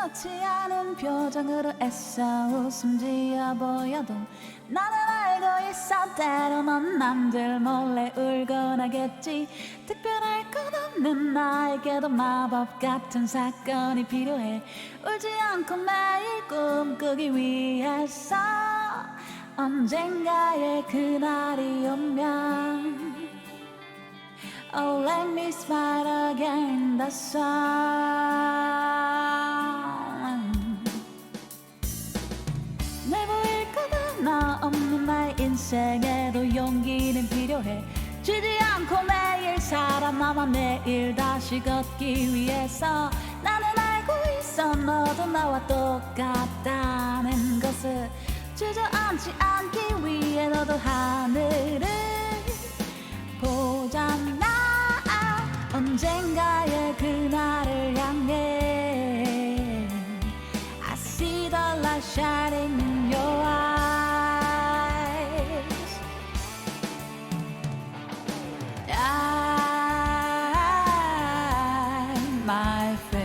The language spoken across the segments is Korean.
좋지 않은 표정으로 애써 웃음 지어 보여도 나는 알고 있어 때로는 남들 몰래 울곤 하겠지. 특별할 것 없는 나에게도 마법 같은 사건이 필요해. 울지 않고 매일 꿈꾸기 위해서 언젠가의 그날이 오면. Oh, let me smile again, the sun. 인생에도 용기는 필요해. 지지 않고 매일 살아남아 내일 다시 걷기 위해서 나는 알고 있어 너도 나와 똑같다는 것을 주저앉지 않기 위해 너도 하늘을 보잖아 my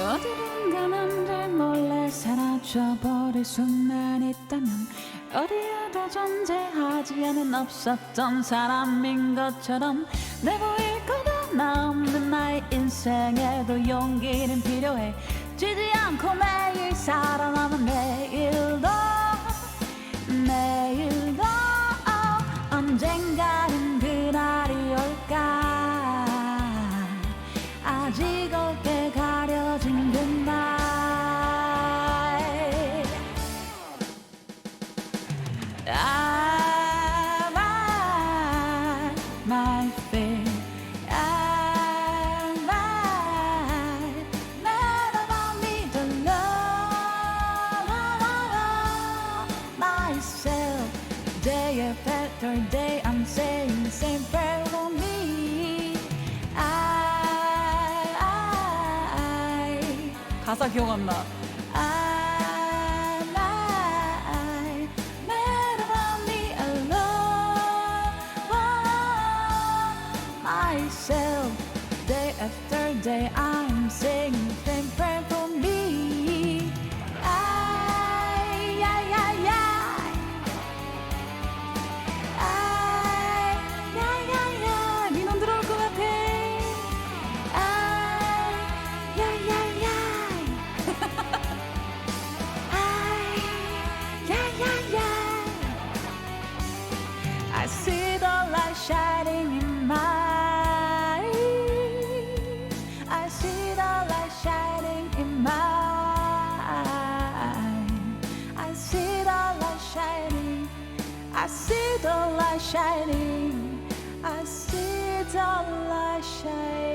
어디론가 남들 몰래 사라져버릴 수만 있다면 어디에도 존재하지 않은 없었던 사람인 것처럼 내 보일 것 하나 없는 나의 인생에도 용기는 필요해. 지지 않고 매일 살아남은 내일도 내일 after day I'm saying the same prayer for me I, I, 가사 기억 안 나. I, I, never me alone myself day after day I'm I see the light shining. I see the light shining.